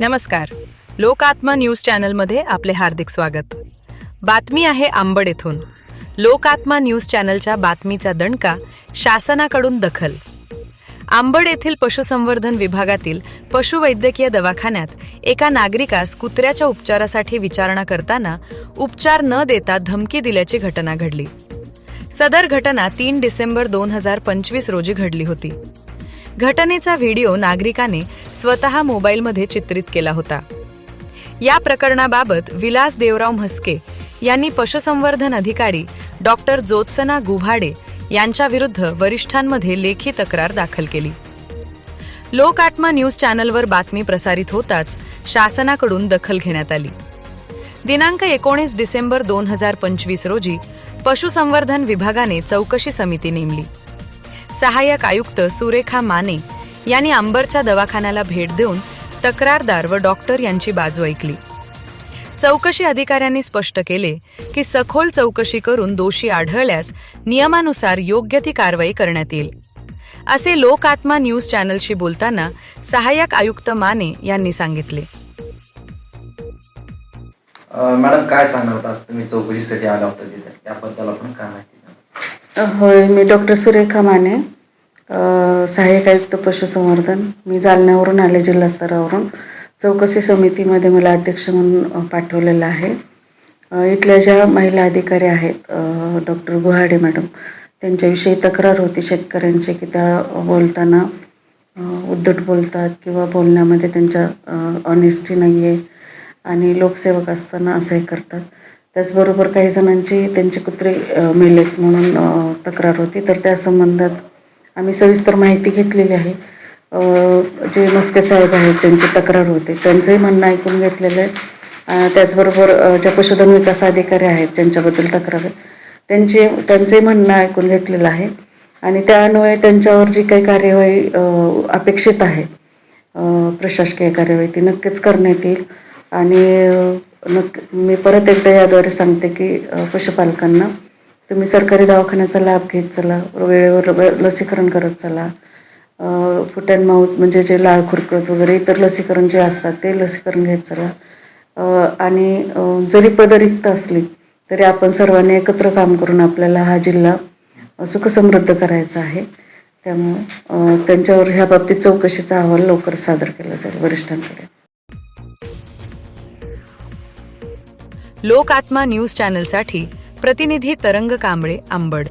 नमस्कार. लोकात्मा न्यूज चॅनलमध्ये आपले हार्दिक स्वागत. बातमी आहे आंबड येथून. लोकात्मा न्यूज चॅनलच्या बातमीचा दणका शासनाकडून दखल. आंबड येथील पशुसंवर्धन विभागातील पशुवैद्यकीय दवाखान्यात एका नागरिकास कुत्र्याच्या उपचारासाठी विचारणा करताना उपचार न देता धमकी दिल्याची घटना घडली. सदर घटना तीन डिसेंबर दोन हजार पंचवीस रोजी घडली होती. घटनेचा व्हिडिओ नागरिकाने स्वतः मोबाईलमध्ये चित्रित केला होता. या प्रकरणाबाबत विलास देवराव म्हस्के यांनी पशुसंवर्धन अधिकारी डॉक्टर ज्योत्सना गुभाडे यांच्याविरुद्ध वरिष्ठांमध्ये लेखी तक्रार दाखल केली. लोक आत्मा न्यूज चॅनलवर बातमी प्रसारित होताच शासनाकडून दखल घेण्यात आली. दिनांक एकोणीस डिसेंबर दोन हजार पंचवीस रोजी पशुसंवर्धन विभागाने चौकशी समिती नेमली. सहाय्यक आयुक्त सुरेखा माने यांनी अंबरच्या दवाखान्याला भेट देऊन तक्रारदार व डॉक्टर यांची बाजू ऐकली. चौकशी अधिकाऱ्यांनी स्पष्ट केले की सखोल चौकशी करून दोषी आढळल्यास नियमानुसार योग्य ती कारवाई करण्यात येईल. असे लोकात्मा न्यूज चॅनलशी बोलताना सहाय्यक आयुक्त माने यांनी सांगितले. मॅडम काय सांगणार होता? आज तुम्ही चौकशीसाठी आला होता तिथे. त्याबद्दल आपण काय माहिती होय मी डॉक्टर सुरेखा माने सहाय्यक आयुक्त पशुसंवर्धन. मी जालन्यावरून आले जिल्हा स्तरावरून. चौकशी समितीमध्ये मला अध्यक्ष म्हणून पाठवलेलं आहे. इथल्या ज्या महिला अधिकारी आहेत डॉक्टर गुहाडे मॅडम त्यांच्याविषयी तक्रार होती शेतकऱ्यांची की त्या बोलताना उद्धट बोलतात किंवा बोलण्यामध्ये त्यांच्या ऑनेस्टी नाही आहे आणि लोकसेवक असताना असंही करतात. त्याचबरोबर काही जणांची त्यांचे कुत्रे मेलेत म्हणून तक्रार होती. तर त्या संबंधात आम्ही सविस्तर माहिती घेतलेली आहे. जे मस्के साहेब आहेत ज्यांची तक्रार होते त्यांचंही म्हणणं ऐकून घेतलेलं आहे. त्याचबरोबर ज्या पशुधन विकास अधिकारी आहेत ज्यांच्याबद्दल तक्रार आहे त्यांचे त्यांचंही म्हणणं ऐकून घेतलेलं आहे. आणि त्यान्वये त्यांच्यावर जी काही कार्यवाही अपेक्षित आहे प्रशासकीय कार्यवाही ती नक्कीच करण्यात येईल. आणि अ, मी परत एकदा याद्वारे सांगते की पशुपालकांना तुम्ही सरकारी दवाखान्याचा लाभ घेत चला वेळेवर व- लसीकरण करत चला. फुट अँड माऊथ म्हणजे जे लाळ खुरकत वगैरे इतर लसीकरण जे असतात ते लसीकरण घेत चला. आणि जरी पदरिक्त असली तरी आपण सर्वांनी एकत्र काम करून आपल्याला हा जिल्हा सुखसमृद्ध करायचा आहे. त्यामुळे त्यांच्यावर ह्या बाबतीत चौकशीचा अहवाल लवकर सादर केला जाईल वरिष्ठांकडे. लोक आत्मा न्यूज चॅनलसाठी प्रतिनिधी तरंग कांबळे आंबड